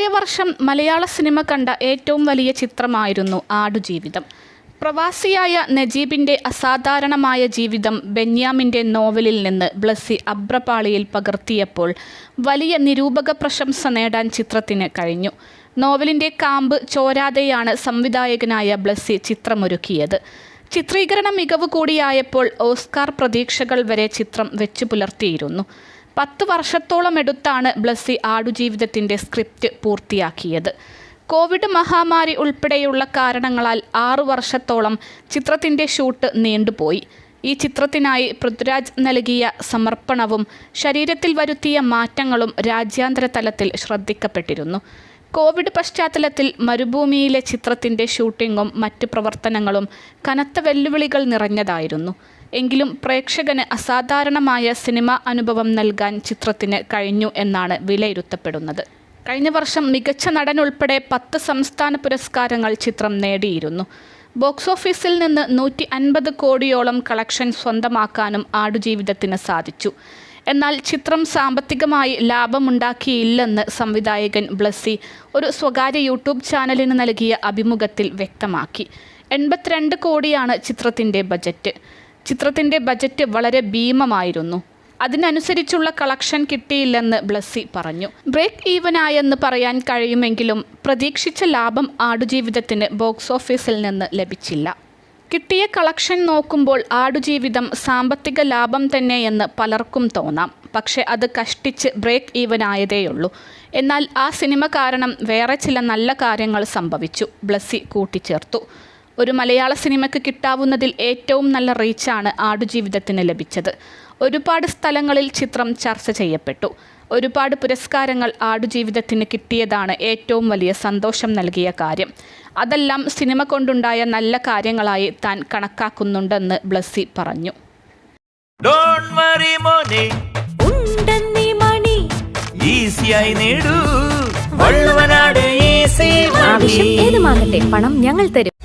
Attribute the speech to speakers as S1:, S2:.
S1: പോയ വർഷം മലയാള സിനിമ കണ്ട ഏറ്റവും വലിയ ചിത്രമായിരുന്നു ആടുജീവിതം. പ്രവാസിയായ നജീബിന്റെ അസാധാരണമായ ജീവിതം ബെന്യാമിന്റെ നോവലിൽ നിന്ന് ബ്ലസ്സി അബ്രപാളിയിൽ പകർത്തിയപ്പോൾ വലിയ നിരൂപക പ്രശംസ നേടാൻ ചിത്രത്തിന് കഴിഞ്ഞു. നോവലിന്റെ കാമ്പ് ചോരാതെയാണ് സംവിധായകനായ ബ്ലസ്സി ചിത്രമൊരുക്കിയത്. ചിത്രീകരണ മികവ് കൂടിയായപ്പോൾ ഓസ്കാർ പ്രതീക്ഷകൾ വരെ ചിത്രം വെച്ചു പുലർത്തിയിരുന്നു പത്ത് വർഷത്തോളം എടുത്താണ് ബ്ലസ്സി ആടുജീവിതത്തിന്റെ സ്ക്രിപ്റ്റ് പൂർത്തിയാക്കിയത്. കോവിഡ് മഹാമാരി ഉൾപ്പെടെയുള്ള കാരണങ്ങളാൽ ആറു വർഷത്തോളം ചിത്രത്തിന്റെ ഷൂട്ട് നീണ്ടുപോയി. ഈ ചിത്രത്തിനായി പൃഥ്വിരാജ് നൽകിയ സമർപ്പണവും ശരീരത്തിൽ വരുത്തിയ മാറ്റങ്ങളും രാജ്യാന്തര തലത്തിൽ ശ്രദ്ധിക്കപ്പെട്ടിരുന്നു. കോവിഡ് പശ്ചാത്തലത്തിൽ മരുഭൂമിയിലെ ചിത്രത്തിന്റെ ഷൂട്ടിങ്ങും മറ്റ് പ്രവർത്തനങ്ങളും കനത്ത വെല്ലുവിളികൾ നിറഞ്ഞതായിരുന്നു. എങ്കിലും പ്രേക്ഷകന് അസാധാരണമായ സിനിമ അനുഭവം നൽകാൻ ചിത്രത്തിന് കഴിഞ്ഞു എന്നാണ് വിലയിരുത്തപ്പെടുന്നത്. കഴിഞ്ഞ വർഷം മികച്ച നടൻ ഉൾപ്പെടെ പത്ത് സംസ്ഥാന പുരസ്കാരങ്ങൾ ചിത്രം നേടിയിരുന്നു. ബോക്സ് ഓഫീസിൽ നിന്ന് നൂറ്റി അൻപത് കോടിയോളം കളക്ഷൻ സ്വന്തമാക്കാനും ആടുജീവിതത്തിന് സാധിച്ചു. എന്നാൽ ചിത്രം സാമ്പത്തികമായി ലാഭമുണ്ടാക്കിയില്ലെന്ന് സംവിധായകൻ ബ്ലസ്സി ഒരു സ്വകാര്യ യൂട്യൂബ് ചാനലിന് നൽകിയ അഭിമുഖത്തിൽ വ്യക്തമാക്കി. എൺപത്തിരണ്ട് കോടിയാണ് ചിത്രത്തിന്റെ ബജറ്റ്. ചിത്രത്തിന്റെ ബജറ്റ് വളരെ ഭീമമായിരുന്നു. അതിനനുസരിച്ചുള്ള കളക്ഷൻ കിട്ടിയില്ലെന്ന് ബ്ലസ്സി പറഞ്ഞു. ബ്രേക്ക് ഈവനായെന്ന് പറയാൻ കഴിയുമെങ്കിലും പ്രതീക്ഷിച്ച ലാഭം ആടുജീവിതത്തിന് ബോക്സ് ഓഫീസിൽ നിന്ന് ലഭിച്ചില്ല. കിട്ടിയ കളക്ഷൻ നോക്കുമ്പോൾ ആടുജീവിതം സാമ്പത്തിക ലാഭം തന്നെയെന്ന് പലർക്കും തോന്നാം. പക്ഷേ അത് കഷ്ടിച്ച് ബ്രേക്ക് ഈവൻ ആയതേയുള്ളൂ എന്നാൽ ആ സിനിമ കാരണം വേറെ ചില നല്ല കാര്യങ്ങൾ സംഭവിച്ചു. ബ്ലസ്സി കൂട്ടിച്ചേർത്തു. ഒരു മലയാള സിനിമയ്ക്ക് കിട്ടാവുന്നതിൽ ഏറ്റവും നല്ല റീച്ചാണ് ആടുജീവിതത്തിന് ലഭിച്ചത്. ഒരുപാട് സ്ഥലങ്ങളിൽ ചിത്രം ചർച്ച ചെയ്യപ്പെട്ടു. ഒരുപാട് പുരസ്കാരങ്ങൾ ആടുജീവിതത്തിന് കിട്ടിയതാണ് ഏറ്റവും വലിയ സന്തോഷം നൽകിയ കാര്യം. അതെല്ലാം സിനിമ കൊണ്ടുണ്ടായ നല്ല കാര്യങ്ങളായി താൻ കണക്കാക്കുന്നുണ്ടെന്ന് ബ്ലസ്സി പറഞ്ഞു.
S2: ഡോണ്ട് വറി മോനെ.
S3: ഉണ്ടെന്നീ മണി.
S2: ഈസിയായി നേടൂ. വള്ളുവനാട് ഈസി
S3: ആവശ്യം ഏതുമാകട്ടെ പണം ഞങ്ങൾ തരും.